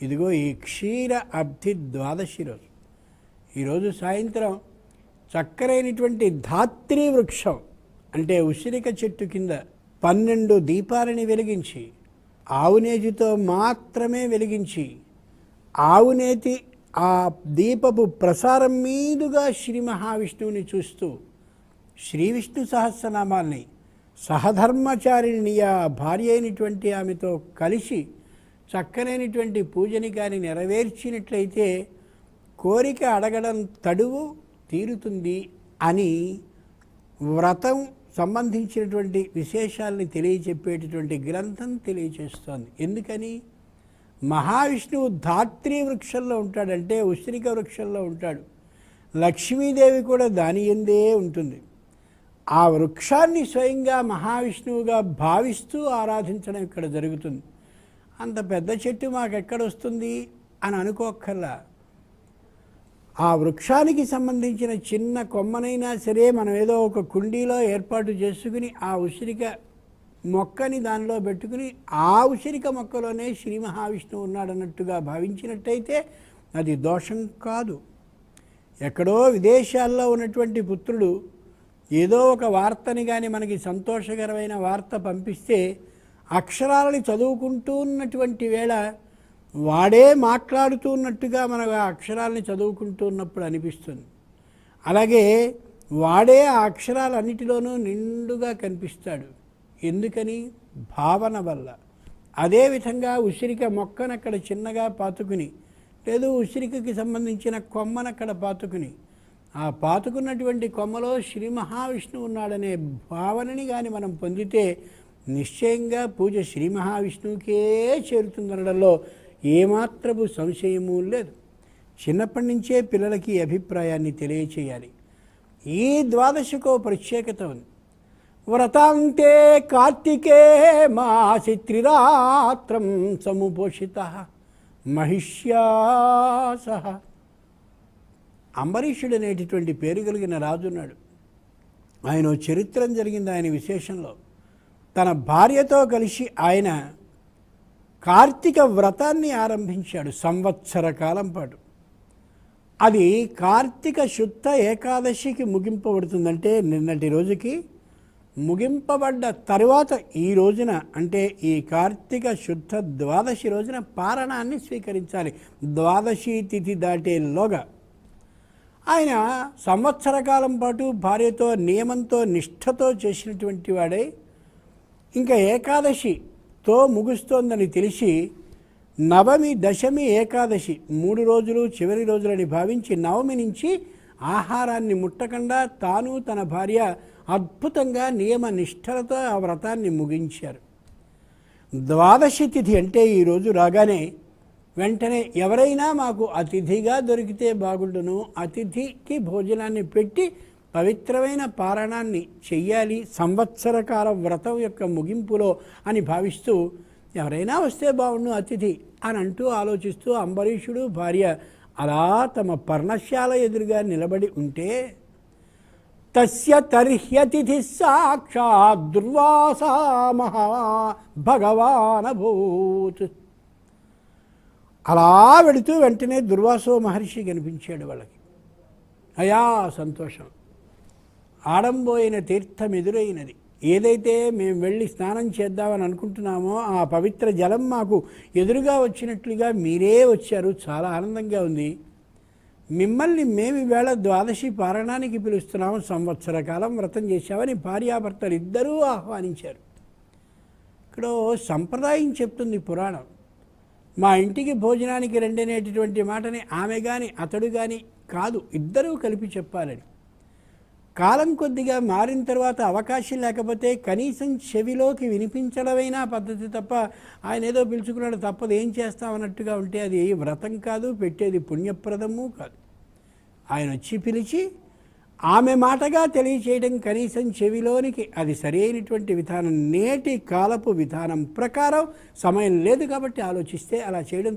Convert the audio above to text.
ఇదిగో ఈ క్షీర అబ్ధి ద్వాదశి రోజు. ఈరోజు సాయంత్రం చక్కరైనటువంటి ధాత్రి వృక్షం అంటే ఉసిరిక చెట్టు కింద పన్నెండు దీపాలని వెలిగించి ఆవునేతితో మాత్రమే వెలిగించి ఆవునేతి ఆ దీపపు ప్రసారం మీదుగా శ్రీ మహావిష్ణువుని చూస్తూ శ్రీ విష్ణు సహస్రనామాల్ని సహధర్మచారిణి ఆ భార్య అయినటువంటి ఆమెతో కలిసి చక్కనైనటువంటి పూజని కానీ నెరవేర్చినట్లయితే కోరిక అడగడం తడువు తీరుతుంది అని వ్రతం సంబంధించినటువంటి విశేషాలని తెలియచెప్పేటటువంటి గ్రంథం తెలియచేస్తోంది. ఎందుకని? మహావిష్ణువు ధాత్రి వృక్షంలో ఉంటాడంటే ఉసిరిక వృక్షంలో ఉంటాడు. లక్ష్మీదేవి కూడా దాని ఎందే ఉంటుంది. ఆ వృక్షాన్ని స్వయంగా మహావిష్ణువుగా భావిస్తూ ఆరాధించడం ఇక్కడ జరుగుతుంది. అంత పెద్ద చెట్టు మాకెక్కడ వస్తుంది అని అనుకోక్కర్లా. ఆ వృక్షానికి సంబంధించిన చిన్న కొమ్మనైనా సరే మనం ఏదో ఒక కుండీలో ఏర్పాటు చేసుకుని ఆ ఉసిరిక మొక్కని దానిలో పెట్టుకుని ఆ ఉసిరిక మొక్కలోనే శ్రీ మహావిష్ణువు ఉన్నాడన్నట్టుగా భావించినట్టయితే అది దోషం కాదు. ఎక్కడో విదేశాల్లో ఉన్నటువంటి పుత్రుడు ఏదో ఒక వార్తని కానీ మనకి సంతోషకరమైన వార్త పంపిస్తే అక్షరాలని చదువుకుంటూ ఉన్నటువంటి వేళ వాడే మాట్లాడుతూ ఉన్నట్టుగా మనకు ఆ అక్షరాలని చదువుకుంటూ ఉన్నప్పుడు అనిపిస్తుంది. అలాగే వాడే ఆ అక్షరాలన్నిటిలోనూ నిండుగా కనిపిస్తాడు. ఎందుకని? భావన వల్ల. అదేవిధంగా ఉసిరిక మొక్కను అక్కడ చిన్నగా పాతుకుని లేదు ఉసిరికకి సంబంధించిన కొమ్మను అక్కడ పాతుకుని ఆ పాతుకున్నటువంటి కొమ్మలో శ్రీ మహావిష్ణువు ఉన్నాడనే భావనని కానీ మనం పొందితే నిశ్చయంగా పూజ శ్రీ మహావిష్ణువుకే చేరుతుందనడంలో ఏమాత్రపు సంశయము లేదు. చిన్నప్పటి నుంచే పిల్లలకి అభిప్రాయాన్ని తెలియచేయాలి. ఈ ద్వాదశకో ప్రత్యేకత ఉంది. వ్రతాంతే కార్తికే మాసి త్రిరాత్రం సముపోషిత మహిష్యాస. అంబరీషుడు అనేటటువంటి పేరు కలిగిన రాజున్నాడు. ఆయన చరిత్రం జరిగింది ఆయన విశేషంలో. తన భార్యతో కలిసి ఆయన కార్తీక వ్రతాన్ని ఆరంభించాడు సంవత్సర కాలం పాటు. అది కార్తీక శుద్ధ ఏకాదశికి ముగింపబడుతుందంటే నిన్నటి రోజుకి ముగింపబడ్డ తరువాత ఈ రోజున అంటే ఈ కార్తీక శుద్ధ ద్వాదశి రోజున పారణాన్ని స్వీకరించాలి. ద్వాదశి తిథి దాటేలోగా ఆయన సంవత్సర కాలం పాటు భార్యతో నియమంతో నిష్ఠతో చేసినటువంటి వాడే ఇంకా ఏకాదశితో ముగుస్తోందని తెలిసి నవమి దశమి ఏకాదశి మూడు రోజులు చివరి రోజులని భావించి నవమి నుంచి ఆహారాన్ని ముట్టకుండా తాను తన భార్య అద్భుతంగా నియమ నిష్ఠలతో ఆ వ్రతాన్ని ముగించారు. ద్వాదశి తిథి అంటే ఈరోజు రాగానే వెంటనే ఎవరైనా మాకు అతిథిగా దొరికితే బాగుండును. అతిథికి భోజనాన్ని పెట్టి పవిత్రమైన పారణాన్ని చెయ్యాలి సంవత్సర కాల వ్రతం యొక్క ముగింపులో అని భావిస్తూ ఎవరైనా వస్తే బాగుండు అతిథి అని అంటూ ఆలోచిస్తూ అంబరీషుడు భార్య అలా తమ పర్ణశాల ఎదురుగా నిలబడి ఉంటే తస్య తర్హ్యతిథి సాక్షాత్ దుర్వాసా మహా భగవానభూత్. అలా వెళుతూ వెంటనే దుర్వాసో మహర్షి కనిపించాడు వాళ్ళకి. అయా సంతోషం. ఆడంబోయిన తీర్థం ఎదురైనది ఏదైతే మేము వెళ్ళి స్నానం చేద్దామని అనుకుంటున్నామో ఆ పవిత్ర జలం మాకు ఎదురుగా వచ్చినట్లుగా మీరే వచ్చారు. చాలా ఆనందంగా ఉంది. మిమ్మల్ని మేము వేళ ద్వాదశి పారాయణానికి పిలుస్తున్నాము. సంవత్సర కాలం వ్రతం చేశామని భార్యాభర్తలు ఇద్దరూ ఆహ్వానించారు. ఇక్కడ సంప్రదాయం చెప్తుంది పురాణం. మా ఇంటికి భోజనానికి రెండనేటటువంటి మాటని ఆమె కానీ అతడు కానీ కాదు ఇద్దరూ కలిపి చెప్పాలని. కాలం కొద్దిగా మారిన తర్వాత అవకాశం లేకపోతే కనీసం చెవిలోకి వినిపించడమైనా పద్ధతి తప్ప ఆయన ఏదో పిలుచుకున్నాడు తప్పదు ఏం చేస్తామన్నట్టుగా ఉంటే అది వ్రతం కాదు పెట్టేది పుణ్యప్రదము కాదు. ఆయన వచ్చి పిలిచి ఆమె మాటగా తెలియచేయడం కనీసం చెవిలోనికి అది సరైనటువంటి విధానం నేటి కాలపు విధానం ప్రకారం సమయం లేదు కాబట్టి ఆలోచిస్తే అలా చేయడం